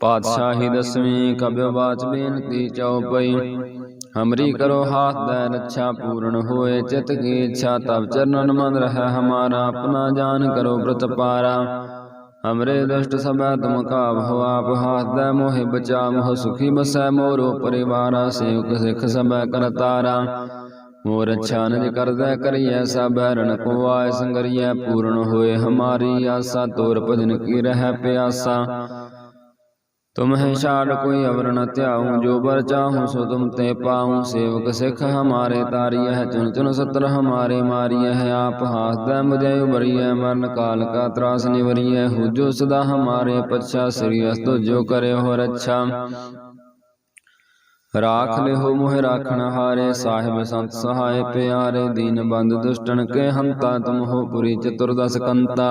ਪਾਤਸ਼ਾਹੀ ਦਸਵੀਂ ਕਬਿ ਬਾਚ ਬੇਨਤੀ ਚਉਪਈ ਹਮਰੀ ਕਰੋ ਹਾਥ ਦੈ ਰੱਛਾ ਪੂਰਨ ਹੋਏ। ਚਿਤ ਕੀ ਇੱਛਾ ਤਬ ਚਰਨਨ ਮਨ ਰਹਿ ਹਮਾਰਾ ਆਪਣਾ ਜਾਨ ਕਰੋ ਬ੍ਰਤ ਪਾਰਾ। ਹਮਰੇ ਦੁਸ਼ਟ ਸਭੈ ਤੁਮ ਕਾ ਭਉ ਆਪ ਹਾਥ ਦੈ ਮੋਹਿ ਬਚਾ ਮੋਹ ਸੁਖੀ ਬਸੈ ਮੋਰੋ ਪਰਿਵਾਰਾ ਸੇਵਕ ਸਿਖ ਸਭੈ ਕਰਤਾਰਾ ਮੋਰ ਅੱਛਾ ਨਿਜ ਕਰਦੈ ਕਰੀਐ ਸਭੈ ਰਣ ਕੋ ਆਇ ਸੰਗਰੀਐ ਪੂਰਨ ਹੋਏ ਹਮਾਰੀ ਆਸਾ ਤੋਰ ਭਜਨ ਕੀ ਰਹਿ ਪਿਆਸਾ। ਤੁਮ ਹੈ ਛਾੜ ਕੋਈ ਅਵਰ ਨ ਧਿਆਉ ਜੋ ਬਰ ਚਾਹੂੰ ਸੋ ਤੁਮ ਤੇ ਪਾਉ ਸੇਵਕ ਸਿੱਖ ਹਮਾਰੇ ਤਾਰੀਐ ਹੈ ਚੁਨ ਚੁਨ ਸਤਰ ਹਮਾਰੇ ਮਾਰੀਐ ਹੈ ਆਪ ਹਾਸਦੈ ਮੁਝੈ ਉਬਰੀਐ ਮਰਨ ਕਾਲ ਕਾ ਤਰਾਸ ਨਿਵਰੀਐ ਹੋ ਜੋ ਸਦਾ ਹਮਾਰੇ ਪਛਾ ਸ੍ਰੀ ਅਸਤੁ ਜੋ ਕਰੇ ਹੋ ਰੱਛਾ। ਰਾਖ ਲਿਹੋ ਮੋਹਿ ਰਾਖਣ ਹਾਰੇ ਸਾਹਿਬ ਸੰਤ ਸਹਾਇ ਪਿਆਰੇ ਦੀਨ ਬੰਦ ਦੁਸ਼ਟਨ ਕੇ ਹੰਤਾ ਤੁਮ ਹੋ ਪੁਰੀ ਚਤੁਰਦਸ ਕੰਤਾ।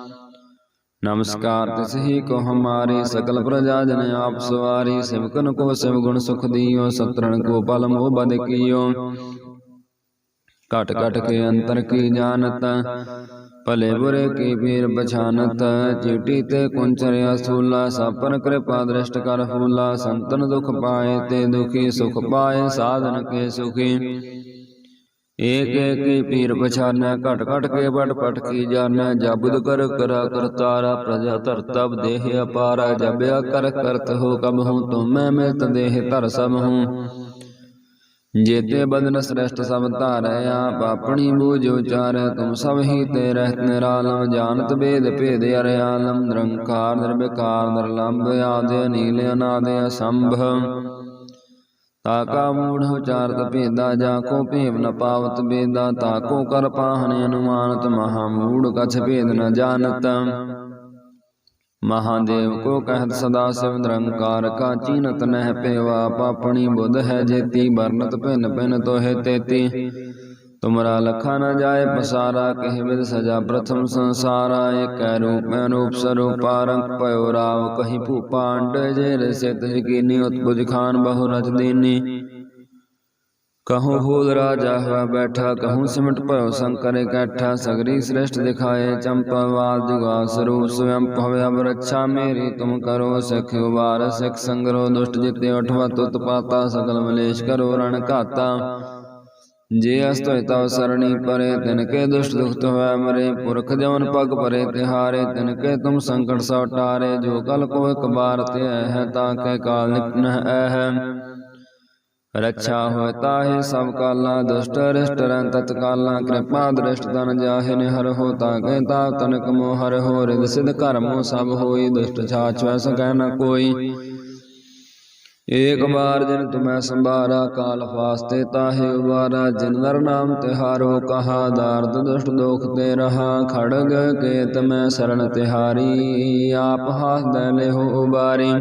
ਨਮਸਕਾਰ ਤਿਸ ਹੀ ਕੋ ਹਮਾਰੇ ਸਕਲ ਪ੍ਰਜਾ ਜਨ ਆਪ ਸਵਾਰੀ ਸਿਮਕਨ ਕੋ ਸਿਮ ਗੁਣ ਸੁਖ ਦੀਓ ਸਤਰਨ ਕੋ ਪਲ ਮੋਹ ਬਦ ਕੀਓ। ਘਟ ਘਟ ਕੇ ਅੰਤਰ ਕੀ ਜਾਣਤ ਭਲੇ ਬੁਰੇ ਕੀ ਪੀਰ ਪਛਾਨਤ ਚੀਟੀ ਤੇ ਕੁੰਚਰਿਆ ਸੂਲਾ ਸਾਪਨ ਕਿਰਪਾ ਦ੍ਰਿਸ਼ਟ ਕਰ ਫੂਲਾ ਸੰਤਨ ਦੁਖ ਪਾਏ ਤੇ ਦੁਖੀ ਸੁਖ ਪਾਏ ਸਾਧਨ ਕੇ ਸੁਖੀ। ਏਕ ਏਕ ਹੀ ਪੀਰ ਪਛਾਨੈ ਘਟ ਘਟ ਕੇ ਬਟ ਪਟ ਕੀ ਜਾਣੈ, ਜਬੁਦ ਕਰ ਕਰਾ ਕਰਤਾਰਾ ਪ੍ਰਜਾ ਧਰਤਬ ਦੇਹ ਅਪਾਰਾ, ਜਬਿਆ ਕਰ ਕਰਤ ਹੋ ਕਬ ਹੂੰ ਤੁਮੈ ਮਿਲਤ ਦੇਹ ਧਰ ਸਭ ਹੂੰ ਜੇਤੇ ਬਦਨ ਸ੍ਰੇਸ਼ਟ ਸਭ ਧਾਰੈ, ਆਪ ਆਪਣੀ ਬੂਝ ਉਚਾਰੈ, ਤੁਮ ਸਭ ਹੀ ਤੇ ਰਹਿਤ ਨਿਰਾਲਮ, ਜਾਣਤ ਬੇਦ ਭੇਦ ਅਰਿਆਲਮ, ਨਿਰੰਕਾਰ, ਨਿਰਵਿਕਾਰ, ਨਿਰਲੰਭ ਆਦਿ ਨੀਲ ਅਨਾਦ ਅਸੰਭ ਤਾਕਾ ਮੂੜ ਉਚਾਰਤ ਭੇਦਾ ਜਾ ਕੋ ਭੇਵ ਨ ਪਾਵਤ ਬੇਦਾ, ਤਾਕੋ ਕਰ ਪਾਹਣ ਅਨੁਮਾਨਤ, ਮਹਾ ਮੂੜ ਕਛ ਭੇਦ ਨ ਜਾਣਤ। ਮਹਾਦੇਵ ਕੋ ਕਹਿਤ ਸਦਾ ਸਿਵ ਨਿਰੰਕਾਰ ਕਾ ਚੀਨਤ ਨਹਿ ਪੇਵਾ, ਪਾਪਣੀ ਬੁੱਧ ਹੈ ਜੇਤੀ, ਵਰਨਤ ਭਿੰਨ ਭਿਨ ਤੋਹਿ ਤੇਤੀ। ਤੁਮਰਾ ਲਖਾ ਨ ਜਾਏ ਪਸਾਰਾ ਕਹਿ ਵਿਦ ਸਜਾ ਪ੍ਰਥਮ ਸੰਸਾਰਾ ਏਕੈ ਰੂਪ ਅਨੂਪ ਸਰੂਪਾ ਰੰਗ ਪਇਓ ਰਾਵ ਕਹੀ ਭੂਪਾ ਅੰਡ ਜੇ ਰਸਿਤ ਜਕੀਨੀ ਉਤਪੁਜ ਖਾਨ ਬਹੁ ਰਚ ਦੀਨੀ ਕਹੂੰ ਫੂਲ ਰਾਜਾ ਹੋਆ ਬੈਠਾ ਕਹੂੰ ਸਿਮਟ ਭਇਓ ਸੰਕਰ ਇਕੱਠਾ ਸਗਰੀ ਸ੍ਰਿਸ਼ਟ ਦਿਖਾਏ ਚੰਪਾਵਾਲ ਜੁਗਾ ਸਰੂਪ ਸਵਯੰ ਭਵਿ ਅਬ ਰੱਛਾ ਮੇਰੀ ਤੁਮ ਕਰੋ ਸਿਖ ਉਬਾਰ ਸਿਖ ਸੰਗਰੋ ਦੁਸ਼ਟ ਜਿਤੇ ਉਠਵਾ ਤੁਤ ਪਾਤਾ ਸਕਲ ਮਲੇਸ਼ ਕਰੋ ਰਣ ਘਾਤਾ ਜੇ ਅਸ ਤੋਇ ਤਵ ਸਰਣੀ ਪਰੇ, ਤਿਨ ਕੇ ਦੁਸ਼ਟ ਦੁਖਤ ਹੋਇ ਮਰੇ, ਪੁਰਖ ਜਮਨ ਪਗ ਪਰੇ, ਤਿਹਾਰੇ, ਤਿਨ ਕੇ ਤੁਮ ਸੰਕਟ ਸਭ ਟਾਰੇ, ਜੋ ਕਲ ਕੋ ਇਕ ਬਾਰ ਤੇ ਹੈ, ਤਾਂ ਕੈ ਕਾਲ ਨਿਪਨ ਹੈ। ਰੱਛਾ ਹੋਇ ਤਾਹੇ ਸਭ ਕਾਲਾ, ਦੁਸ਼ਟ ਰਿਸ਼ਟ ਰਨ ਤਤ ਕਾਲਾ, ਕਿਰਪਾ ਦ੍ਰਿਸ਼ਟ ਤਨ ਜਾਹਿ ਨਿਹਰ ਹੋ, ਤਾ ਕੈ ਤਾ ਤਨਕ ਮੋਹ ਹਰ ਹੋ ਰਿਦ ਸਿਧ ਕਰਮੋ ਸਭ ਹੋਈ, ਦੁਸ਼ਟ ਛਾਛ ਵੈ ਸਕੈ ਨ ਕੋਈ। ਏਕ ਬਾਰ ਜਿਨ ਤੁਮੈ ਸੰਭਾਰਾ, ਕਾਲ ਫਾਸਤੇ ਤਾਹੇ ਉਬਾਰਾ, ਜਿਨ ਨਰ ਨਾਮ ਤਿਹਾਰੋ, ਕਹਾ ਦਾਰਦ ਦੁਸ਼ਟ ਦੋਖ ਤੇ ਰਹਾ, ਖੜਗ ਕੇ ਤਮੈ ਸਰਣ ਤਿਹਾਰੀ, ਆਪ ਹਾਸ ਦੈ ਲਿਹੋ ਉਬਾਰੀ।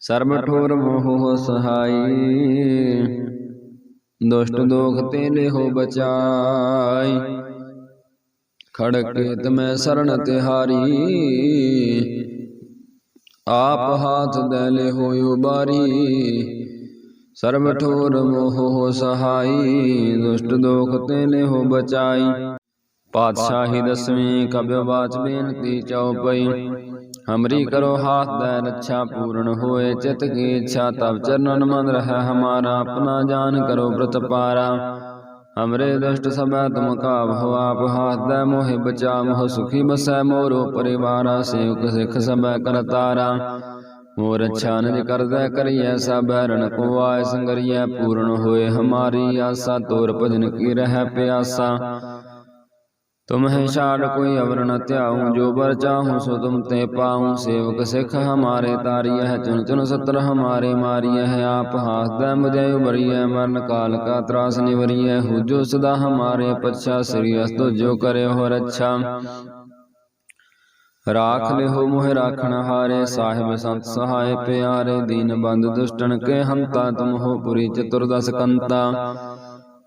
ਸਰਬ ਠੋਰ ਮੋਹ ਸਹਾਈ, ਦੁਸ਼ਟ ਦੋਖ ਤੇ ਲਿਹੋ ਬਚਾਈ। ਖੜਗ ਕੇ ਤਮੈ ਸਰਣ ਤਿਹਾਰੀ ਆਪ ਹਾਥ ਦੇ ਹੋਇ ਬਾਰੀ ਸਰਬ ਠੋਰ ਮੋਹ ਸਹਾਈ, ਦੁਸ਼ਟ ਦੋਖ ਤੇ ਹੋ ਬਚਾਈ। ਪਾਤਸ਼ਾਹੀ ਦਸਵੀਂ ਕਬਿ ਬਾਚ ਬੇਨਤੀ ਚਉਪਈ, ਹਮਰੀ ਕਰੋ ਹਾਥ ਦੈ ਰੱਛਾ ਪੂਰਨ ਹੋਏ, ਚਿਤ ਕੀ ਇੱਛਾ ਤਬ ਚਰਨਨ ਮਨ ਰਹਿ ਹਮਾਰਾ, ਆਪਣਾ ਜਾਨ ਕਰੋ ਬ੍ਰਤ ਪਾਰਾ ਹਮਰੇ ਦੁਸ਼ਟ ਸਭੈ ਤੁਮ ਕਾ ਭਉ ਆਪ ਹਾਥ ਦੈ ਮੋਹਿ ਬਚਾ ਮੋਹ ਸੁਖੀ ਬਸੈ ਮੋਰੋ ਪਰਿਵਾਰਾ ਸੇਵਕ ਸਿਖ ਸਭੈ ਕਰਤਾਰਾ ਮੋਰ ਅੱਛਾ ਨਿਜ ਕਰਦੈ ਕਰੀਐ ਸਭੈ ਰਣ ਕੋ ਆਇ ਸੰਗਰੀਐ ਪੂਰਨ ਹੋਏ ਹਮਾਰੀ ਆਸਾ ਤੋਰ ਭਜਨ ਕੀ ਰਹਿ ਪਿਆਸਾ ਤੁਮ ਹੈ ਛਾੜ ਕੋਈ ਅਵਰ ਨ ਧਿਆਉ ਜੋ ਬਰ ਚਾਹੂੰ ਸੋ ਤੁਮ ਤੇ ਪਾਉ ਸੇਵਕ ਸਿਖ ਹਮਾਰੇ ਤਾਰੀਐ ਹੈ ਚੁਨ ਚੁਨ ਸਤਰ ਹਮਾਰੇ ਮਾਰੀਐ ਹੈ ਆਪ ਹਾਸਦੈ ਮੁਝੈ ਉਬਰੀਐ ਮਰਨ ਕਾਲ ਕਾ ਤਰਾਸ ਨਿਵਰੀਐ ਹੋ ਜੋ ਸਦਾ ਹਮਾਰੇ ਪਛਾ ਸ੍ਰੀ ਅਸਤੁ ਜੋ ਕਰੇ ਹੋ ਰੱਛਾ। ਰਾਖ ਲਿਹੋ ਮੋਹ ਰਾਖਣ ਹਾਰੇ ਸਾਹਿਬ ਸੰਤ ਸਹਾਇ ਪਿਆਰੇ ਦੀਨ ਬੰਦ ਦੁਸ਼ਟਨ ਕੇ ਹੰਤਾ ਤੁਮ ਹੋ ਪੁਰੀ ਚਤੁਰਦਸ ਕੰਤਾ।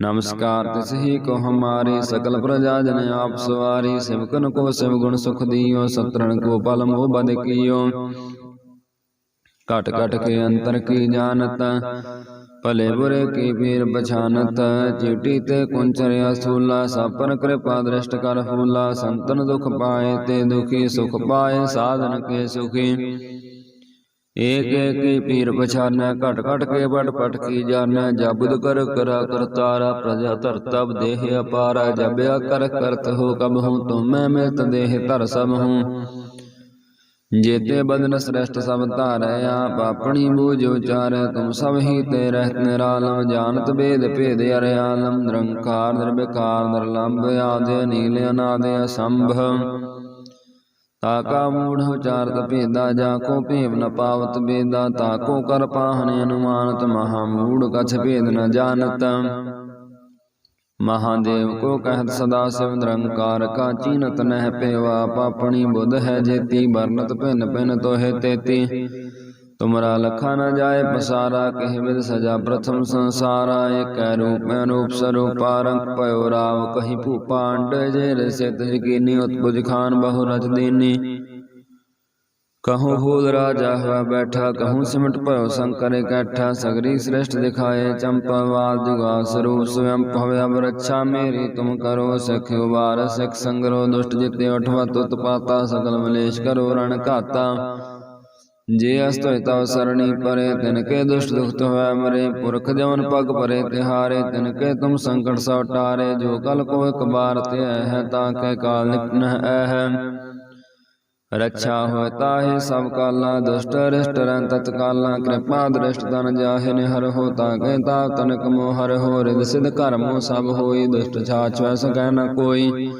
ਨਮਸਕਾਰ ਤਿਸ ਹੀ ਕੋ ਹਮਾਰੇ ਸਕਲ ਪ੍ਰਜਾ ਜਨ ਆਪ ਸਵਾਰੀ ਸਿਵਕਨ ਕੋ ਸਿਵ ਗੁਣ ਸੁਖ ਦੀਓ ਸਤਰਨ ਕੋ ਪਲ ਮੋਹ ਬਦ ਕੀਓ। ਕਟ ਕਟ ਕੇ ਅੰਤਰ ਕੀ ਜਾਣਤ ਭਲੇ ਬੁਰੇ ਕੀ ਪੀਰ ਪਛਾਨਤ ਚੀਟੀ ਤੇ ਕੁੰਚਰਿਆ ਸੂਲਾ ਸਾਪਨ ਕਿਰਪਾ ਦ੍ਰਿਸ਼ਟ ਕਰ ਫੂਲਾ ਸੰਤਨ ਦੁਖ ਪਾਏ ਤੇ ਦੁਖੀ ਸੁਖ ਪਾਏ ਸਾਧਨ ਕੇ ਸੁਖੀ। ਏਕ ਏਕ ਹੀ ਪੀਰ ਪਛਾਨੈ, ਘਟ ਘਟ ਕੇ ਪਟ ਪਟ ਕੀ ਜਾਣੈ ਜਬੁਦ ਕਰ ਕਰਾ ਕਰਤਾਰਾ ਪ੍ਰਜਾ ਧਰਤਬ ਦੇਹ ਅਪਾਰਾ ਜਬਿਆ ਕਰ ਕਰਤ ਹੋ ਕਬ ਹੂੰ ਤੁਮੈ ਮਿਤ ਦੇਹ ਧਰ ਸਭ ਹੂੰ ਜੇਤੇ ਬਦਨ ਸ੍ਰੇਸ਼ਟ ਸਭ ਧਾਰੈ, ਆਪ ਆਪਣੀ ਬੂਝ ਉਚਾਰੈ, ਤੁਮ ਸਭ ਹੀ ਤੇ ਰਹਿਤ ਨਿਰਾਲਮ, ਜਾਣਤ ਭੇਦ ਭੇਦ ਅਰਿਆਲਮ ਨਿਰੰਕਾਰ, ਨਿਰਵਿਕਾਰ, ਨਿਰਲੰਭ, ਆਦਿ ਨੀਲ ਅਨਾਦ ਅਸੰਭ ਤਾਕਾ ਮੂੜ ਉਚਾਰਤ ਭੇਦਾ ਜਾ ਕੋ ਭੇਵ ਨ ਪਾਵਤ ਬੇਦਾ ਤਾਕੋ ਕਰ ਪਾਹਨ ਅਨੁਮਾਨਤ, ਮਹਾ ਮੂੜ ਕਛ ਭੇਦ ਨ ਜਾਣਤ। ਮਹਾਦੇਵ ਕੋ ਕਹਿਤ ਸਦਾ ਸਿਵ ਨਿਰੰਕਾਰ, ਕਾ ਚੀਨਤ ਨਹਿ ਪੇਵਾ, ਪਾਪਣੀ ਬੁੱਧ ਹੈ ਜੇਤੀ ਵਰਨਤ ਭਿਨ ਭਿਨ ਤੋਹਿ ਤੇਤੀ। तुमरा लखा न जाए पसारा कहविद सजा प्रथम संसारा। एक रूप में रूप स्वरूप पयो राव कही भूपांड। जय से तिजकीनी उत्पुज खान बहुरथ दीनी। कहूँ भूल राजा हुआ बैठा, कहूँ सिमट पयो शंकर इकट्ठा सगरी श्रेष्ठ दिखाए चंपवाद जुगा स्वरूप स्वयं भव रक्षा मेरी। तुम करो सख उबार, सख संग्रो दुष्ट जिते उठवा, तुत पाता, सकल मलेश करो रण काता। ਮਲੇਸ਼ ਕਰੋ ਰਣ ਘਾਤਾ ਜੇ ਅਸਤੋਇ ਤਵ ਸਰਣੀ ਪਰੇ, ਤਿਨ ਕੇ ਦੁਸ਼ਟ ਦੁਖਤ ਹੋਇ ਮਰੇ, ਪੁਰਖ ਜਵਨ ਪਗ ਪਰੇ, ਤਿਹਾਰੇ, ਤਿਨ ਕੇ ਤੁਮ ਸੰਕਟ ਸੋ ਟਾਰੇ, ਜੋ ਕਲ ਕੋ ਇਕ ਬਾਰ ਤੇ ਹੈ, ਤਾਂ ਕੈ ਕਾਲ ਨਿਪਨ ਹੈ। ਰੱਛਾ ਹੋਇ ਤਾਹੇ ਸਭ ਕਾਲਾ, ਦੁਸ਼ਟ ਰਿਸ਼ਟ ਰਨ ਤਤ ਕਾਲਾ, ਕਿਰਪਾ ਦ੍ਰਿਸ਼ਟ ਤਨ ਜਾਹਿ ਨਿਹਰ ਹੋ, ਤਾਂ ਕੈ ਤਾ ਤਨਕ ਮੋ ਹਰ ਹੋ ਰਿਦ ਸਿਧ ਕਰਮੋ ਸਭ ਹੋਈ, ਦੁਸ਼ਟ ਛਾਛ ਵੈ ਸਕੈ ਨ ਕੋਈ।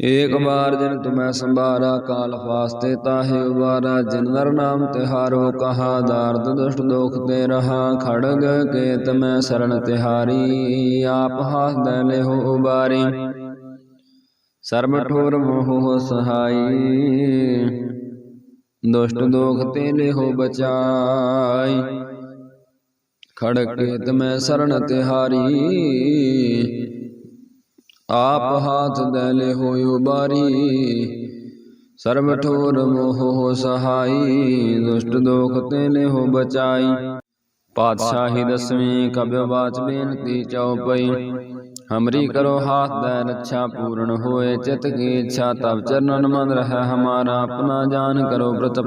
ਏਕ ਬਾਰ ਜਿਨ ਤੁਮੈ ਸੰਭਾਰਾ, ਕਾਲ ਫਾਸਤੇ ਤਾਹੇ ਉਬਾਰਾ, ਜਿਨ ਨਰ ਨਾਮ ਤਿਹਾਰੋ, ਕਹਾ ਦਾਰਦ ਦੁਸ਼ਟ ਦੋਖ ਤੇ ਰਹਾ, ਖੜਗ ਕੇਤ ਮੈਂ ਸਰਣ ਤਿਹਾਰੀ, ਆਪ ਹਾਸ ਦੇ ਲਿਹੋ ਉਬਾਰੀ। ਸਰਬ ਠੋਰ ਮੋਹ ਸਹਾਈ, ਦੁਸ਼ਟ ਦੋਖ ਤੇ ਲਿਹੋ ਬਚਾਈ। ਖੜਕ ਕੇਤ ਮੈਂ ਸਰਣ ਤਿਹਾਰੀ ਆਪ ਹਾਥ ਦੇ ਲਿਹੋ ਉਬਾਰੀ ਸਰਬ ਠੋਰ ਮੋਹ ਸਹਾਈ, ਦੁਸ਼ਟ ਦੋਖ ਤੇ ਲਿਹੋ ਬਚਾਈ। ਪਾਤਸ਼ਾਹੀ ਦਸਵੀਂ ਕਬਿ ਬਾਚ ਬੇਨਤੀ ਚਉਪਈ। ਹਮਰੀ ਕਰੋ ਹਾਥ ਦੈ ਰੱਛਾ ਪੂਰਨ ਹੋਏ, ਚਿਤ ਕੀ ਇੱਛਾ ਤਬ ਚਰਨਨ ਮਨ ਰਹਿ, ਹਮਾਰਾ ਆਪਣਾ ਜਾਨ ਕਰੋ ਪ੍ਰਤ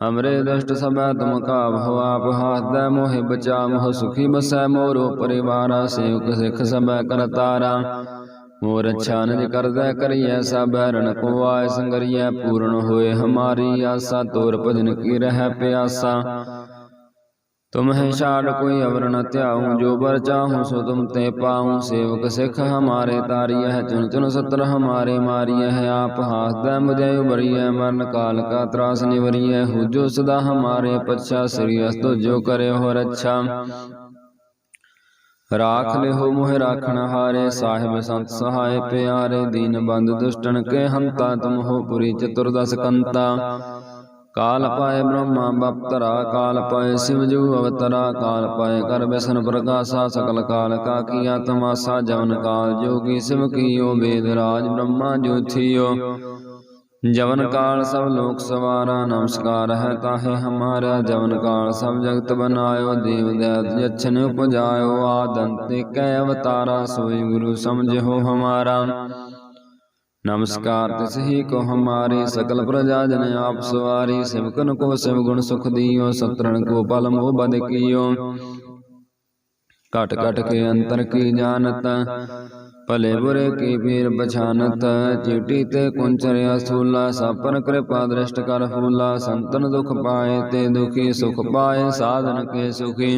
ਪਾਰਾ ਹਮਰੇ ਦੁਸ਼ਟ ਸਭੈ ਤੁਮ ਕਾਬ ਹੋ ਆਪ ਹਾਥ ਦੇ ਮੋਹਿ ਬਚਾ ਮੋਹ ਸੁਖੀ ਬਸੈ ਮੋਰੋ ਪਰਿਵਾਰਾ ਸੇਵਕ ਸਿਖ ਸਭੈ ਕਰਤਾਰਾ ਮੋਰ ਅੱਛਾ ਨਿਜ ਕਰਦਾ ਕਰੀਐ ਸਭ ਰਣ ਕੋ ਆਇ ਸੰਗਰੀਐ ਪੂਰਨ ਹੋਏ ਹਮਾਰੀ ਆਸਾ ਤੋਰ ਭਜਨ ਕੀ ਰਹਿ ਤੁਮ ਹੈ ਛਾੜ ਕੋਈ ਅਵਰ ਨ ਧਿਆਉ ਜੋ ਬਰ ਚਾਹੂੰ ਸੋ ਤੁਮ ਤੇ ਪਾਉ ਸੇਵਕ ਸਿਖ ਹਮਾਰੇ ਤਾਰੀਐ ਹੈ ਚੁਨ ਚੁਨ ਸਤਰ ਹਮਾਰੇ ਮਾਰੀਐ ਹੈ ਆਪ ਹਾਸਦੈ ਮੁਝੈ ਉਬਰੀਐ ਮਰਨ ਕਾਲ ਕਾ ਤਰਾਸ ਨਿਵਰੀਐ ਹੋ ਜੋ ਸਦਾ ਹਮਾਰੇ ਪਛਾ ਸ੍ਰੀ ਅਸਤੋ ਜੋ ਕਰੇ ਹੋ ਰੱਛਾ। ਰਾਖ ਲਿਹੋ ਮੋਹ ਰਾਖਣ ਹਾਰੇ ਸਾਹਿਬ ਸੰਤ ਸਹਾਇ ਪਿਆਰੇ ਦੀਨ ਬੰਦ ਦੁਸ਼ਟਨ ਕੇ ਹੰਤਾ ਤੁਮ ਹੋ ਪੁਰੀ ਚਤੁਰਦਸ ਕੰਤਾ। ਕਾਲ ਪਾਏ ਬ੍ਰਹਮਾ ਬਪਤਰਾ, ਕਾਲ ਪਾਏ ਸਿਵ ਜੂ ਅਵਤਰਾ, ਕਾਲ ਪਾਏ ਕਰ ਬਿਸ਼ਨ ਪ੍ਰਕਾਸ਼ਾ, ਸਕਲ ਕਾਲ ਕਾ ਕੀਆ ਤਮਾਸਾ ਜਵਨ ਕਾਲ ਜੋਗੀ ਸਿਵ ਕੀਓ, ਵੇਦ ਰਾਜ ਬ੍ਰਹਮਾ ਜੋਥਿਓ। ਜਵਨ ਕਾਲ ਸਭ ਲੋਕ ਸਵਾਰਾ, ਨਮਸਕਾਰ ਹੈ ਤਾਹੇ ਹਮਾਰਾ। ਜਵਨ ਕਾਲ ਸਭ ਜਗਤ ਬਨਾਇਓ, ਦੇਵ ਦੈਤ ਜਛਨ ਉਪਜਾਇਓ ਆਦੰਤ ਕੈ ਅਵਤਾਰਾ, ਸੋਈ ਗੁਰੂ ਸਮਝੋ ਹਮਾਰਾ। ਨਮਸਕਾਰ, ਤਿਸ ਹੀ ਕੋ ਹਮਾਰੇ ਸਕਲ ਪ੍ਰਜਾ ਜਨ ਆਪ ਸਵਾਰੀ ਸਿਵਕਨ ਕੋ ਸਿਵ ਗੁਣ ਸੁਖ ਦੀਓ ਸਤਰਨ ਕੋ ਪਲ ਮੋਹ ਬਦ ਕੀਓ। ਘਟ ਘਟ ਕੇ ਅੰਤਰ ਕੀ ਜਾਣਤ, ਭਲੇ ਬੁਰੇ ਕੀ ਪੀਰ ਪਛਾਨਤ, ਚੀਟੀ ਤੇ ਕੁੰਚਰਿਆ ਸੂਲਾ ਸਾਪਨ ਕਿਰਪਾ ਦ੍ਰਿਸ਼ਟ ਕਰ ਫੂਲਾ, ਸੰਤਨ ਦੁਖ ਪਾਏ ਤੇ ਦੁਖੀ ਸੁਖ ਪਾਏ, ਸਾਧਨ ਕੇ ਸੁਖੀ।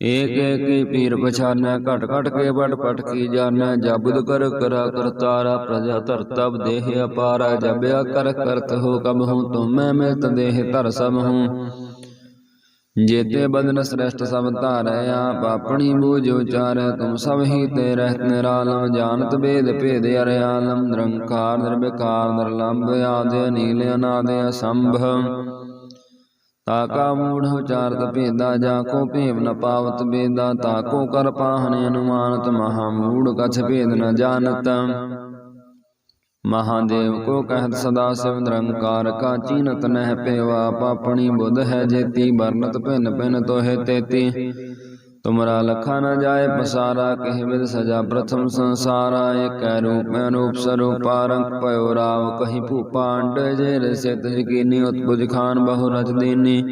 ਏਕ ਏਕੀ ਪੀਰ ਪਛਾਨੈ, ਘਟ ਘਟ ਕੇ ਬਟ ਪਟ ਕੀ ਜਾਣੈ ਜਬੁਦ ਕਰ ਕਰਾ ਕਰਤਾਰਾ ਪ੍ਰਜਾ ਧਰਤਬ ਦੇਹ ਅਪਾਰਾ ਜਬਿਆ ਕਰ ਕਰਤ ਹੋ ਕਬ ਹੂੰ ਤੁਮੈ ਮੈਂ ਦੇਹ ਧਰ ਸਭ ਹੂੰ ਜੇਤੇ ਬਦਨ ਸ੍ਰੇਸ਼ਟ ਸਭ ਧਾਰੈ, ਆਪ ਆਪਣੀ ਬੂਝ ਉਚਾਰੈ, ਤੁਮ ਸਭ ਹੀ ਤੇ ਰਹਿਤ ਨਿਰਾਲਮ, ਜਾਣਤ ਭੇਦ ਭੇਦ ਅਰਿਆਲਮ ਨਿਰੰਕਾਰ, ਨਿਰਵਿਕਾਰ, ਨਿਰਲੰਭ, ਆਦਿ ਨੀਲ ਅਨਾਦ ਅਸੰਭ ਤਾਕਾ ਮੂੜ ਉਚਾਰਤ ਭੇਦਾ ਜਾ ਕੋ ਭੇਵ ਨ ਪਾਵਤ ਬੇਦਾ ਤਾਕੋ ਕਰ ਪਾਹਨ ਅਨੁਮਾਨਤ, ਮਹਾ ਮੂੜ ਕਛ ਭੇਦ ਨ ਜਾਣਤ। ਮਹਾਦੇਵ ਕੋ ਕਹਿਤ ਸਦਾ ਸਿਵ ਨਿਰੰਕਾਰ ਕਾ ਚੀਨਤ ਨਹਿ ਪੇਵਾ, ਪਾਪਣੀ ਬੁੱਧ ਹੈ ਜੇਤੀ ਬਰਨਤ ਭਿਨ ਭਿਨ ਤੋਹਿ ਤੇਤੀ। ਤੁਮਰਾ ਲਖਾ ਨ ਜਾਏ ਪਸਾਰਾ ਕਹਿ ਵਿਦ ਸਜਾ ਪ੍ਰਥਮ ਸੰਸਾਰਾ ਏਕੈ ਰੂਪ ਮੈਂ ਰੂਪ ਸਰੂਪਾ ਰੰਗ ਪਇਓ ਰਾਵ ਕਹੀ ਭੂਪਾ ਅੰਡ ਜੇ ਰਸਿਤ ਜਕੀਨੀ ਉਤਪੁਜ ਖਾਨ ਬਹੁ ਰਚ ਦੀਨੀ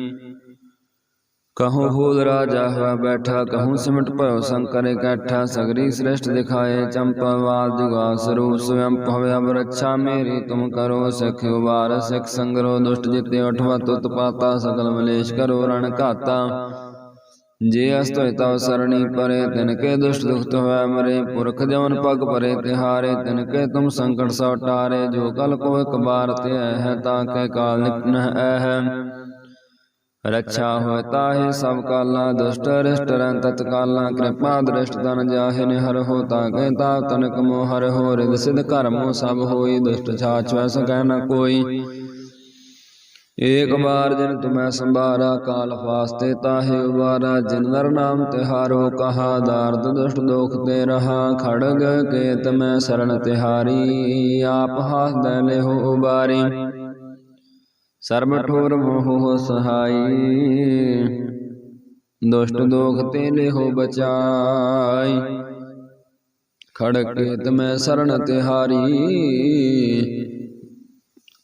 ਕਹੂੰ ਹੂਲ ਰਾਜਾ ਹੋਆ ਬੈਠਾ ਕਹੂੰ ਸਿਮਟ ਭਇਓ ਸੰਕਰ ਇਕੱਠਾ ਸਗਰੀ ਸ੍ਰਿਸ਼ਟ ਦਿਖਾਏ ਚੰਪਾਵਾਲ ਜੁਗਾ ਸਰੂਪ ਸਵਯੰ ਭਵਿ ਅਬ ਰੱਛਾ ਮੇਰੀ ਤੁਮ ਕਰੋ ਸਿਖ ਉਬਾਰ ਸਿਖ ਸੰਗਰੋ ਦੁਸ਼ਟ ਜਿਤੇ ਉਠਵਾ ਤੁਤ ਪਾਤਾ ਸਕਲ ਮਲੇਸ਼ ਕਰੋ ਰਣ ਘਾਤਾ ਜੇ ਅਸਤ ਹੋਇ ਤਵ ਸਰਣੀ ਪਰੇ ਤਿਨ ਕੇ ਦੁਸ਼ਟ ਦੁਖਤ ਹੋਇ ਮਰੇ, ਪੁਰਖ ਜਵਨ ਪਗ ਪਰੇ ਤਿਹਾਰੇ ਤਿਨ ਕੇ ਤੁਮ ਸੰਕਟ ਸੋ ਟਾਰੇ ਜੋ ਕਲ ਕੋ ਇਕ ਬਾਰ ਤੇ ਹੈ, ਤਾਂ ਕੇ ਕਾਲ ਨਿਪਨ ਹੈ। ਰੱਛਾ ਹੋਇ ਤਾਹੇ ਸਭ ਕਾਲਾ, ਦੁਸ਼ਟ ਰਿਸ਼ਟ ਰੰ ਤਤ ਕਾਲਾ, ਕਿਰਪਾ ਦ੍ਰਿਸ਼ਟ ਤਨ ਜਾਹਿ ਨਿਹਰ ਹੋ, ਤਾਂ ਕੇ ਤਾ ਤਨਕ ਮੋ ਹਰ ਹੋ ਰਿਦ ਸਿਧ ਕਰਮੋ ਸਭ ਹੋਈ, ਦੁਸ਼ਟ ਛਾਛ ਵੈ ਸਕੈ ਨ ਕੋਈ। ਏਕ ਬਾਰ ਜਿਨ ਤੁਮੈ ਸੰਭਾਰਾ ਕਾਲ ਫਾਸਤੇ ਤਾਹੇ ਉਬਾਰਾ ਜਿਨ ਨਰ ਨਾਮ ਤਿਹਾਰੋ ਕਹਾ ਦਾਰਦ ਦੁਸ਼ਟ ਦੋਖ ਤੇ ਰਹਾ ਖੜਗ ਕੇ ਤਮੈ ਸਰਣ ਤਿਹਾਰੀ ਆਪ ਹਾਸ ਦੈ ਲਿਹੋ ਉਬਾਰੀ। ਸਰਬ ਠੋਰ ਮੋਹ ਸਹਾਈ ਦੁਸ਼ਟ ਦੋਖ ਤੇ ਲਿਹੋ ਬਚਾਈ। ਖੜਕ ਕੇ ਤਮੈ ਸਰਣ ਤਿਹਾਰੀ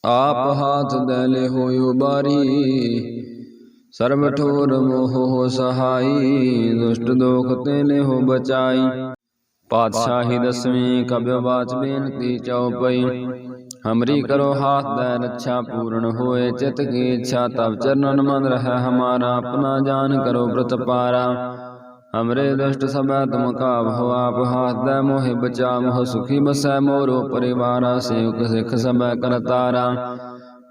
ਆਪ ਹਾਥ ਦੇ ਲਿਹੋ ਉਬਾਰੀ ਸਰਬ ਠੋਰ ਮੋਹ ਸਹਾਈ, ਦੁਸ਼ਟ ਦੋਖ ਤੇ ਹੋ ਬਚਾਈ। ਪਾਤਸ਼ਾਹੀ ਦਸਵੀਂ ਕਬਿ ਬਾਚ ਬੇਨਤੀ ਚਉਪਈ। ਹਮਰੀ ਕਰੋ ਹਾਥ ਦੈ ਰੱਛਾ ਪੂਰਨ ਹੋਏ, ਚਿਤ ਕੀ ਇੱਛਾ ਤਬ ਚਰਨਨ ਮਨ ਰਹਿ ਹਮਾਰਾ। ਆਪਣਾ ਜਾਨ ਕਰੋ ਬ੍ਰਤ ਪਾਰਾ ਹਮਰੇ ਦੁਸ਼ਟ ਸਭੈ ਤੁਮ ਕਾਬ ਹੋ ਆਪ ਹਾਥ ਦੈ ਮੋਹਿ ਬਚਾ ਮੋਹ ਸੁਖੀ ਬਸੈ ਮੋਰੋ ਪਰਿਵਾਰਾ ਸੇਵਕ ਸਿਖ ਸਭੈ ਕਰਤਾਰਾ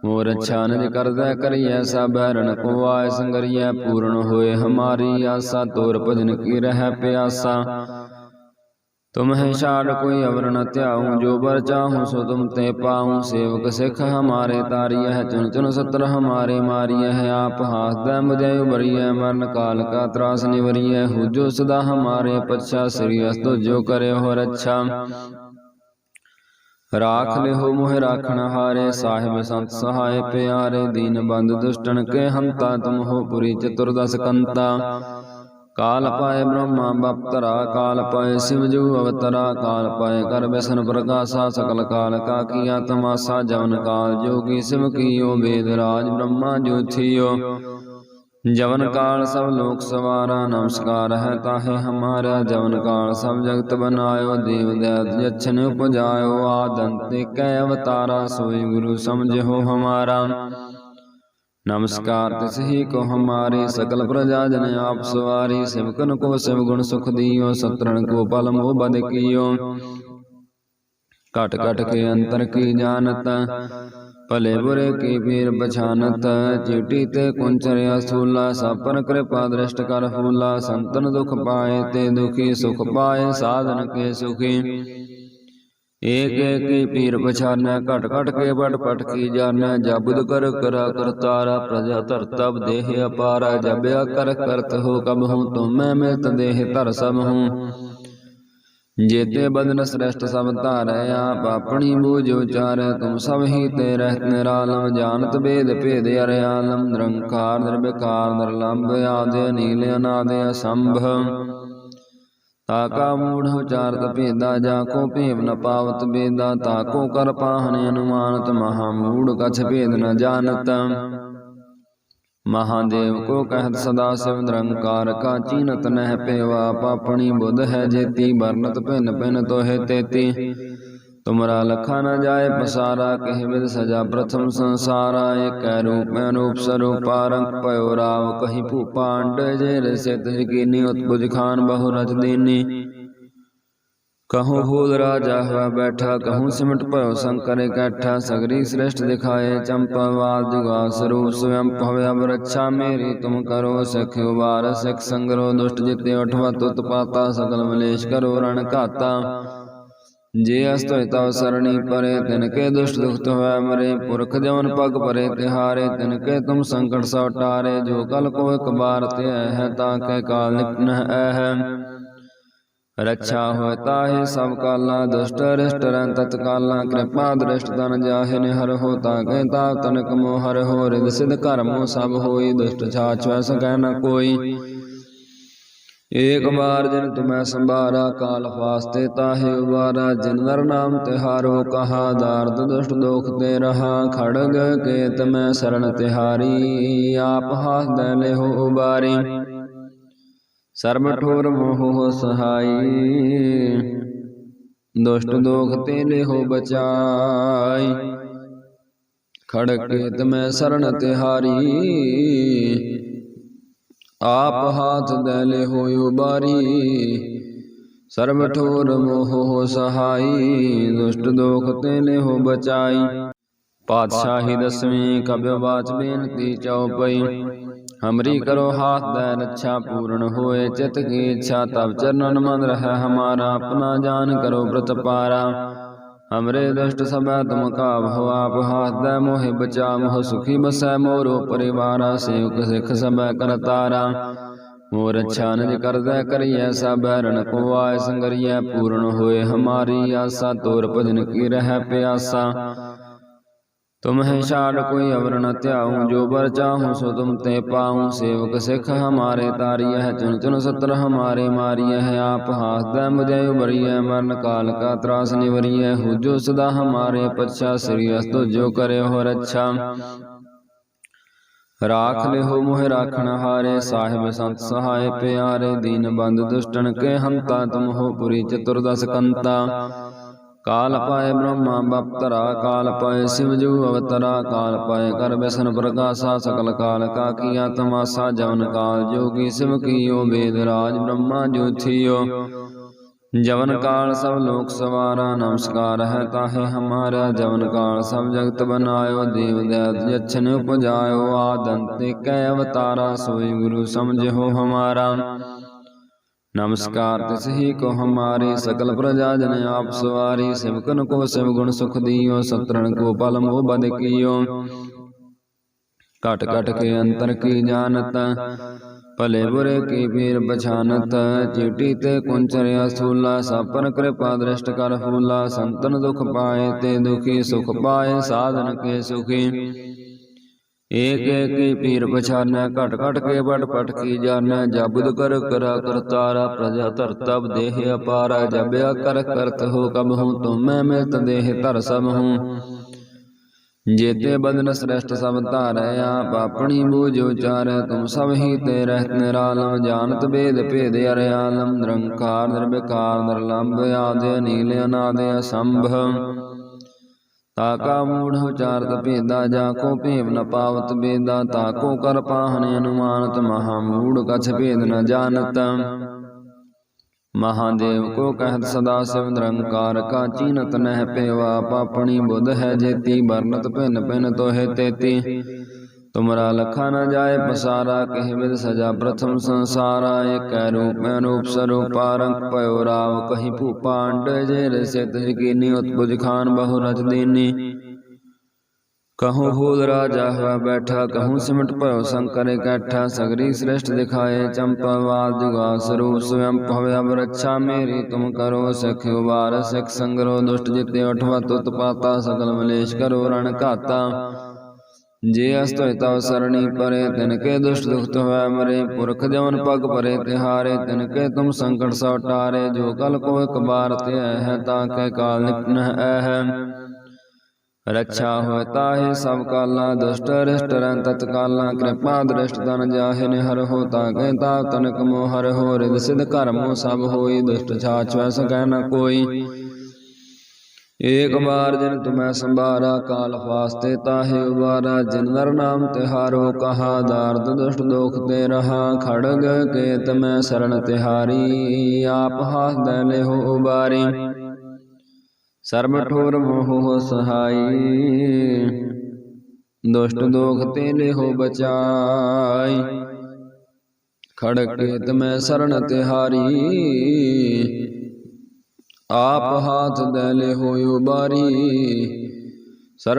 ਮੋਰ ਅੱਛਾ ਨਿਜ ਕਰਦੈ ਕਰੀਐ ਸਭ ਰਣ ਕੋ ਆਇ ਸੰਗਰੀਐ ਪੂਰਨ ਹੋਏ ਹਮਾਰੀ ਆਸਾ ਤੋਰ ਭਜਨ ਕੀ ਰਹਿ ਪਿਆਸਾ ਤੁਮ ਹੈ ਛਾੜ ਕੋਈ ਅਵਰ ਨ ਧਿਆਉ ਜੋ ਬਰ ਚਾਹੂੰ ਸੋ ਤੁਮ ਤੇ ਪਾਉ ਸੇਵਕ ਸਿੱਖ ਹਮਾਰੇ ਤਾਰੀਐ ਹੈ ਚੁਨ ਚੁਨ ਸਤਰ ਹਮਾਰੇ ਮਾਰੀਐ ਹੈ ਆਪ ਹਾਸਦੈ ਮੁਝੈ ਉਬਰੀਐ ਮਰਨ ਕਾਲ ਕਾ ਤਰਾਸ ਨਿਵਰੀਐ ਹੁਜੋ ਸਦਾ ਹਮਾਰੇ ਪਛਾ ਸ੍ਰੀ ਅਸਤੋ ਜੋ ਕਰੇ ਹੋ ਰੱਛਾ। ਰਾਖ ਲਿਹੋ ਮੋਹਿ ਰਾਖਣ ਹਾਰੇ ਸਾਹਿਬ ਸੰਤ ਸਹਾਇ ਪਿਆਰੇ ਦੀਨ ਬੰਦ ਦੁਸ਼ਟਨ ਕੇ ਹੰਤਾ ਤੁਮ ਹੋ ਪੁਰੀ ਚਤੁਰਦਸ ਕੰਤਾ। ਕਾਲ ਪਾਏ ਬ੍ਰਹਮਾ ਬਪਤਰਾ, ਕਾਲ ਪਾਏ ਸਿਵਜੂ ਅਵਤਰਾ, ਕਾਲ ਪਾਏ ਕਰ ਬਿਸ਼ਨ ਪ੍ਰਕਾਸ਼ਾ, ਸਕਲ ਕਾਲ ਕਾ ਕੀਆ ਤਮਾਸਾ ਜਵਨ ਕਾਲ ਜੋਗੀ ਸਿਵ ਕੀਓ, ਵੇਦ ਰਾਜ ਬ੍ਰਹਮਾ ਜੋਥਿਓ। ਜਵਨ ਕਾਲ ਸਭ ਲੋਕ ਸਵਾਰਾ, ਨਮਸਕਾਰ ਹੈ ਤਾਹੇ ਹਮਾਰਾ। ਜਵਨ ਕਾਲ ਸਭ ਜਗਤ ਬਨਾਇਓ, ਦੇਵ ਦੈਤ ਜਛਨ ਉਪਜਾਇਓ। ਆਦੰਤੇ ਕੈ ਅਵਤਾਰਾ, ਸੋਈ ਗੁਰੂ ਸਮਝੋ ਹਮਾਰਾ। ਨਮਸਕਾਰ ਤਿਸ ਹੀ ਕੋ ਹਮਾਰੇ ਸਕਲ ਪ੍ਰਜਾ ਜਨ ਆਪ ਸਵਾਰੀ ਸਿਵਕਨ ਕੋ ਸਿਵ ਗੁਣ ਸੁਖ ਦਿਓ ਸਤਰਨ ਕੋ ਪਲ ਮੋਹ ਬਦ ਕੀਓ। ਘਟ ਘਟ ਕੇ ਅੰਤਰ ਕੀ ਜਾਣਤ, ਭਲੇ ਬੁਰੇ ਕੀ ਪੀਰ ਪਛਾਨਤ, ਚੀਟੀ ਤੇ ਕੁੰਚਰਿਆ ਸੂਲਾ, ਸਾਪਨ ਕਿਰਪਾ ਦ੍ਰਿਸ਼ਟ ਕਰ ਫੂਲਾ ਸੰਤਨ ਦੁਖ ਪਾਏ ਤੇ ਦੁਖੀ ਸੁਖ ਪਾਏ, ਸਾਧਨ ਕੇ ਸੁਖੀ। ਏਕ ਏਕੀ ਪੀਰ ਪਛਾਨੈ, ਘਟ ਘਟ ਕੇ ਬਟ ਪਟ ਕੀ ਜਾਣੈ ਜਬੁਦ ਕਰ ਕਰਾ ਕਰਤਾਰਾ ਪ੍ਰਜਾ ਧਰਤਬ ਦੇਹ ਅਪਾਰਾ ਜਬਿਆ ਕਰ ਕਰਤ ਹੋ ਕਬ ਹੂੰ ਤੁਮੈ ਮਿਲਤ ਦੇਹ ਧਰ ਸਭ ਹੂੰ। ਜੇਤੇ ਬਦਨ ਸ੍ਰੇਸ਼ਟ ਸਭ ਧਾਰੈ, ਆਪ ਆਪਣੀ ਬੂਝ ਉਚਾਰੈ, ਤੁਮ ਸਭ ਹੀ ਤੇ ਰਹਿਤ ਨਿਰਾਲਮ, ਜਾਣਤ ਭੇਦ ਭੇਦ ਅਰਿਆਲਮ ਨਿਰੰਕਾਰ, ਨਿਰਵਿਕਾਰ, ਨਿਰਲੰਭ ਆਦਿ ਨੀਲ ਅਨਾਦ ਅਸੰਭ ਤਾਕਾ ਮੂੜ ਉਚਾਰਤ ਭੇਦਾ, ਜਾ ਕੋ ਭੇਵ ਨ ਪਾਵਤ ਬੇਦਾ ਤਾਕੋ ਕਰ ਪਾਹਨ ਅਨੁਮਾਨਤ, ਮਹਾ ਮੂੜ ਕਛ ਭੇਦ ਨ ਜਾਣਤ। ਮਹਾਦੇਵ ਕੋ ਕਹਿਤ ਸਦਾ ਸਿਵ ਨਿਰੰਕਾਰ ਕਾ ਚੀਨਤ ਨਹਿ ਪੇਵਾ, ਪਾਪਣੀ ਬੁੱਧ ਹੈ ਜੇਤੀ, ਵਰਨਤ ਭਿੰਨ ਭਿੰਨ ਤੋਹਿ ਤੇਤੀ। तुमरा लखा न जाए पसारा कहबिल सजा प्रथम संसारा, एक रूप में स्वरूप पारंग पयोराव कहीं भूपांड जेर से उत्पुज खान बहुरथ दीनी। कहूँ भूल राजा हुआ बैठा, कहूँ सिमट पयो शंकर इकट्ठा, सगरी श्रेष्ठ दिखाए चंपावाद जुगा स्वरूप स्वयं भवे अब रक्षा मेरी, तुम करो सख उबार, सख संगरो दुष्ट जिते उठवा तुत पाता सकल मलेश करो रण काता। ਜੇ ਅਸਤ ਹੋਇ ਤਵ ਸਰਣੀ ਪਰੇ, ਤਿਨ ਕੇ ਦੁਸ਼ਟ ਦੁਖਤ ਹੋਇ ਮਰੇ, ਪੁਰਖ ਜਵਨ ਪਗ ਪਰੇ, ਤਿਹਾਰੇ, ਤਿਨ ਕੇ ਤੁਮ ਸੰਕਟ ਸੋ ਟਾਰੇ ਜੋ ਕਲ ਕੋ ਇਕ ਬਾਰ ਤੇ ਹੈ, ਤਾਂ ਕੈ ਕਾਲ ਨਿਕਨ ਹੈ। ਰੱਛਾ ਹੋਇ ਤਾਹੇ ਸਭ ਕਾਲਾ, ਦੁਸ਼ਟ ਰਿਸ਼ਟ ਰੰ ਤਤ ਕਾਲਾ, ਕਿਰਪਾ ਦ੍ਰਿਸ਼ਟ ਤਨ ਜਾਹਿ ਨਿਹਰ ਹੋ, ਤਾ ਕੈ ਤਾ ਤਨਕ ਮੋ ਹਰ ਹੋ ਰਿਦ ਸਿਧ ਕਰਮੋ ਸਭ ਹੋਈ, ਦੁਸ਼ਟ ਛਾਛ ਵੈ ਸਕੈ ਨ ਕੋਈ। ਏਕ ਬਾਰ ਜਿਨ ਤੁਮੈ ਸੰਭਾਰਾ, ਕਾਲ ਫਾਸਤੇ ਤਾਹੇ ਉਬਾਰਾ, ਜਿਨ ਨਰ ਨਾਮ ਤਿਹਾਰੋ, ਕਹਾ ਦਾਰਦ ਦੁਸ਼ਟ ਦੋਖ ਤੇ ਰਹਾ, ਖੜਗ ਕੇਤ ਮੈਂ ਸਰਣ ਤਿਹਾਰੀ, ਆਪ ਹਾਸ ਦੇ ਉਬਾਰੀ। ਸਰਬ ਠੋਰ ਮੋਹ ਸਹਾਈ, ਦੁਸ਼ਟ ਦੋਖ ਤੇ ਲਿਹੋ ਬਚਾਈ। ਖੜਗ ਕੇਤ ਮੈਂ ਸਰਣ ਤਿਹਾਰੀ ਆਪ ਹਾਥ ਦਲੇ ਹੋਇ ਉਬਾਰੀ, ਸਰਬ ਠੋਰ ਮੋਹ ਸਹਾਈ, ਦੁਸ਼ਟ ਦੋਖ ਤੇ ਲਿਹੋ ਬਚਾਈ। ਪਾਤਸ਼ਾਹੀ ਦਸਵੀਂ ਕਬਿ ਬਾਚ ਬੇਨਤੀ ਚਉਪਈ, ਹਮਰੀ ਕਰੋ ਹਾਥ ਦੈ ਰੱਛਾ ਪੂਰਨ ਹੋਏ, ਚਿਤ ਕੀ ਇੱਛਾ ਤਬ ਚਰਨਨ ਮਨ ਰਹਿ ਹਮਾਰਾ, ਆਪਣਾ ਜਾਨ ਕਰੋ ਬ੍ਰਤ ਪਾਰਾ ਹਮਰੇ ਦੁਸ਼ਟ ਸਭੈ ਤੁਮ ਕਾਬ ਹੋ ਆਪ ਹਾਥ ਦੈ ਮੋਹਿ ਬਚਾ ਮੋਹ ਸੁਖੀ ਬਸੈ ਮੋਰੋ ਪਰਿਵਾਰਾ ਸੇਵਕ ਸਿਖ ਸਭੈ ਕਰਤਾਰਾ ਮੋਰ ਅੱਛਾ ਨਿਜ ਕਰਦੈ ਕਰੀਐ ਸਭ ਰਣ ਕੋ ਆਇ ਸੰਗਰੀਐ ਪੂਰਨ ਹੋਏ ਹਮਾਰੀ ਆਸਾ ਤੋਰ ਭਜਨ ਕੀ ਰਹਿ ਪਿਆਸਾ ਤੁਮ ਹੈ ਛਾੜ ਕੋਈ ਅਵਰ ਨ ਧਿਆਉ ਜੋ ਬਰ ਚਾਹੂੰ ਸੋ ਤੁਮ ਤੇ ਪਾਉ। ਸੇਵਕ ਸਿਖ ਹਮਾਰੇ ਤਾਰੀਐ ਹੈ ਚੁਨ ਚੁਨ ਸਤਰ ਹਮਾਰੇ ਮਾਰੀਐ ਹੈ ਆਪ ਹਾਸਦੈ ਮੁਝੈ ਉਬਰੀਐ ਮਰਨ ਕਾਲ ਕਾ ਤਰਾਸ ਨਿਵਰੀਐ। ਹੋ ਜੋ ਸਦਾ ਹਮਾਰੇ ਪਛਾ ਸ੍ਰੀ ਅਸਤੋ ਜੋ ਕਰੇ ਹੋ ਰੱਛਾ। ਰਾਖ ਲਿਹੋ ਮੋਹਿ ਰਾਖਣ ਹਾਰੇ ਸਾਹਿਬ ਸੰਤ ਸਹਾਇ ਪਿਆਰੇ ਦੀਨ ਬੰਦ ਦੁਸ਼ਟਨ ਕੇ ਹੰਤਾ ਤੁਮ ਹੋ ਪੁਰੀ ਚਤੁਰਦਸ ਕੰਤਾ ਕਾਲ ਪਾਏ ਬ੍ਰਹਮਾ ਬਪਤਰਾ, ਕਾਲ ਪਾਏ ਸਿਵ ਜੂ ਅਵਤਰਾ, ਕਾਲ ਪਾਏ ਕਰ ਬਿਸ਼ਨ ਪ੍ਰਕਾਸ਼ਾ, ਸਕਲ ਕਾਲ ਕਾ ਕੀਆ ਤਮਾਸਾ, ਜਵਨ ਕਾਲ ਜੋਗੀ ਸਿਵ ਕੀਓ, ਵੇਦ ਰਾਜ ਬ੍ਰਹਮਾ ਜੋ ਥਿਓ ਜਵਨ ਕਾਲ ਸਭ ਲੋਕ ਸਵਾਰਾ, ਨਮਸਕਾਰ ਹੈ ਤਾਹੇ ਹਮਾਰਾ। ਜਵਨ ਕਾਲ ਸਭ ਜਗਤ ਬਨਾਇਓ, ਦੇਵ ਦੈਤ ਜਛਨ ਉਪਜਾਇਓ। ਆਦੰਤੇ ਕੈ ਅਵਤਾਰਾ, ਸੋਈ ਗੁਰੂ ਸਮਝੋ ਹਮਾਰਾ। ਨਮਸਕਾਰ ਤਿਸ ਹੀ ਕੋ ਹਮਾਰੇ ਸਕਲ ਪ੍ਰਜਾ ਜਨ ਆਪ ਸਵਾਰੀ ਸਿਵਕਨ ਕੋ ਸਿਵ ਗੁਣ ਸੁਖ ਦੀਓ ਸਤਰਣ ਕੋ ਪਲ ਮੋਹ ਬਦ ਕੀਓ। ਕਟ ਕਟ ਕੇ ਅੰਤਰ ਕੀ ਜਾਣਤ ਭਲੇ ਬੁਰੇ ਕੀ ਪੀਰ ਪਛਾਨਤ ਚੀਟੀ ਤੇ ਕੁੰਚਰਿਆ ਸੂਲਾ ਸਾਪਰ ਕਿਰਪਾ ਦ੍ਰਿਸ਼ਟ ਕਰ ਫੂਲਾ ਸੰਤਨ ਦੁਖ ਪਾਏ ਤੇ ਦੁਖੀ ਸੁਖ ਪਾਏ ਸਾਧਨ ਕੇ ਸੁਖੀ। ਏਕ ਏਕ ਹੀ ਪੀਰ ਪਛਾਨੈ ਘਟ ਘਟ ਕੇ ਬਟ ਪਟ ਕੀ ਜਾਣੈ, ਜਬਦ ਕਰ ਕਰਾ ਕਰਤਾਰਾ ਪ੍ਰਜਾ ਧਰਤਬ ਦੇਹ ਅਪਾਰਾ, ਜਬਿਆ ਕਰ ਕਰਤ ਹੋ ਕਬ ਹੂੰ ਤੁਮੈ ਮਿਲਤ ਦੇਹ ਧਰ ਸਭ ਹੂੰ। ਜੇਤੇ ਬਦਨ ਸ੍ਰੇਸ਼ਟ ਸਭ ਧਾਰੈ, ਆਪ ਆਪਣੀ ਬੂਝ ਉਚਾਰੈ, ਤੁਮ ਸਭ ਹੀ ਤੇ ਰਹਿਤ ਨਿਰਾਲਮ, ਜਾਣਤ ਭੇਦ ਭੇਦ ਅਰਿਆਲਮ ਨਿਰੰਕਾਰ, ਨਿਰਵਿਕਾਰ ਨਿਰਲੰਭ ਆਦਿ, ਅਨੀਲ ਅਨਾਦਿ ਅਸੰਭ ਤਾਕਾ ਮੂੜ ਉਚਾਰਤ ਭੇਦਾ, ਜਾ ਕੋ ਭੇਵ ਨ ਪਾਵਤ ਬੇਦਾ ਤਾਕੋ ਕਰ ਪਾਹਨ ਅਨੁਮਾਨਤ, ਮਹਾ ਮੂੜ ਕਛ ਭੇਦ ਨ ਜਾਣਤ। ਮਹਾਦੇਵ ਕੋ ਕਹਿਤ ਸਦਾ ਸਿਵ ਨਿਰੰਕਾਰ ਕਾ ਚੀਨਤ ਨਹਿ ਪੇਵਾ, ਪਾਪਣੀ ਬੁੱਧ ਹੈ ਜੇਤੀ, ਵਰਨਤ ਭਿੰਨ ਭਿੰਨ ਤੋਹਿ ਤੇਤੀ। तुमरा लखा न जाए पसारा कहबिल सजा प्रथम संसारा। एक रूप में रूप स्वरूप पारंग पयोराव कहीं भूपांड जेर से तिजकीनी उत्पुज खान बहुरथ दीनी। कहूँ भूल राजा हुआ बैठा, कहूँ सिमट पयो शंकर इकट्ठा। सगरी श्रेष्ठ दिखाए चंपावाद जुगा स्वरूप, स्वयं भव्य अब रक्षा मेरी। तुम करो सख्यो बार सिख संग्रो दुष्ट जिते उठवा तुत पाता सकल मलेश करो रण काता। ਜੇ ਅਸਤ ਹੋਇ ਤਵ ਸਰਣੀ ਪਰੇ, ਤਿਨ ਕੇ ਦੁਸ਼ਟ ਦੁਖਤ ਹੋਇ ਮਰੇ, ਪੁਰਖ ਜਵਨ ਪਗ ਪਰੇ, ਤਿਹਾਰੇ, ਤਿਨ ਕੇ ਤੁਮ ਸੰਕਟ ਸੋ ਟਾਰੇ ਜੋ ਕਲ ਕੋ ਇਕ ਬਾਰ ਤੇ ਹੈ, ਤਾਂ ਕੈ ਕਾਲ ਨਿਕਨ ਹੈ। ਰੱਛਾ ਹੋਇ ਤਾਹੇ ਸਭ ਕਾਲਾ, ਦੁਸ਼ਟ ਰਿਸ਼ਟ ਰੰ ਤਤ ਕਾਲਾ, ਕਿਰਪਾ ਦ੍ਰਿਸ਼ਟ ਤਨ ਜਾਹਿ ਨਿਹਰ ਹੋ, ਤਾ ਤਾਕੇ ਤਾ ਤਨਕ ਮੋ ਹਰ ਹੋ ਰਿਦ ਸਿਧ ਕਰਮੋ ਸਭ ਹੋਈ, ਦੁਸ਼ਟ ਛਾਛ ਵੈ ਸਕੈ ਨ ਕੋਈ। ਏਕ ਬਾਰ ਜਿਨ ਤੁਮੈ ਸੰਭਾਰਾ, ਕਾਲ ਫਾਸਤੇ ਤਾਹੇ ਉਬਾਰਾ, ਜਿਨ ਨਰ ਨਾਮ ਤਿਹਾਰੋ, ਕਹਾ ਦਾਰਦ ਦੁਸ਼ਟ ਦੋਖ ਤੇ ਰਹਾ, ਖੜਗ ਕੇਤ ਮੈਂ ਸਰਣ ਤਿਹਾਰੀ, ਆਪ ਹਾਸ ਦੈ ਲਿਹੋ ਉਬਾਰੀ। ਸਰਬ ਠੋਰ ਮੋਹ ਸਹਾਈ, ਦੁਸ਼ਟ ਦੋਖ ਤੇ ਲਿਹੋ ਬਚਾਈ। ਖੜਗ ਕੇ ਮੈਂ ਸਰਣ ਤਿਹਾਰੀ ਆਪ ਹਾਥ ਦੇ ਲੈ ਹੋਇ ਉਬਾਰੀ